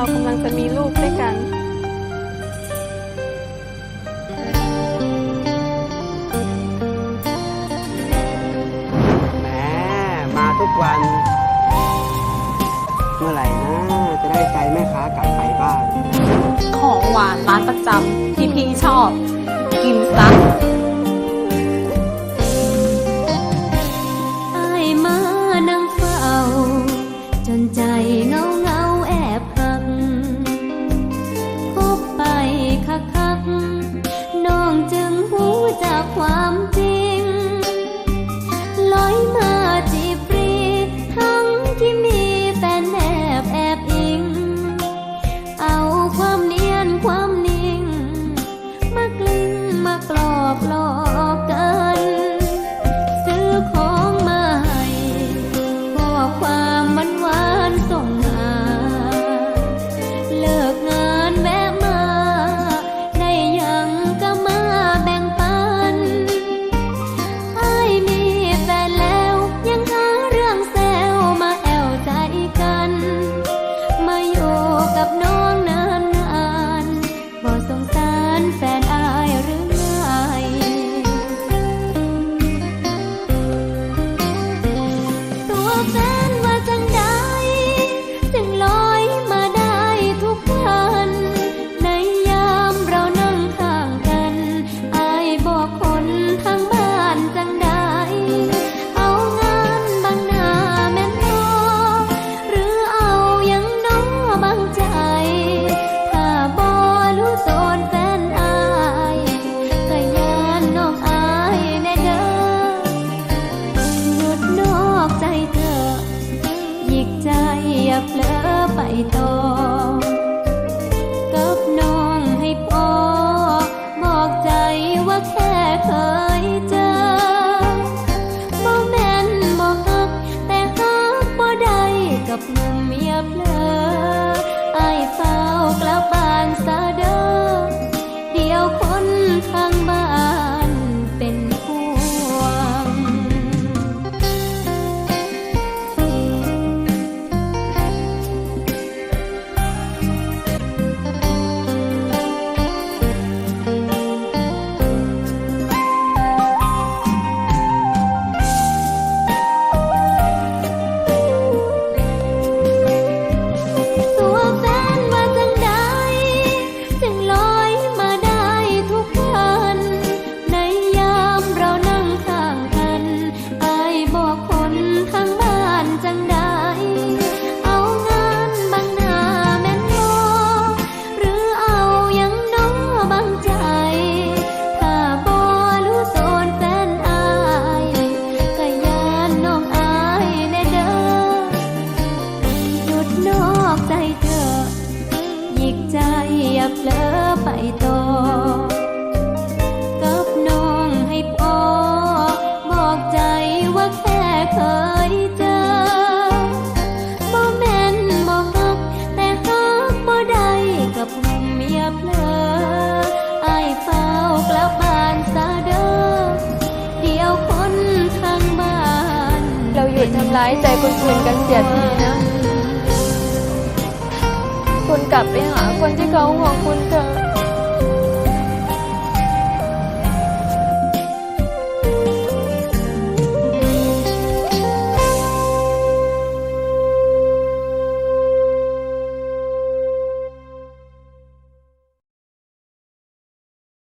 เรากำลังจะมีลูกด้วยกันแหมมาทุกวัน เมื่อไหร่นะจะได้ใจแม่ค้ากลับไปบ้าง ของหวานร้านประจำที่พี่ชอบ กินซัก 几多。 ร้ายใจคนอื่นกันเสียทีนะ คุณกลับไปหาคนที่เขาห่วงคุณเถอะ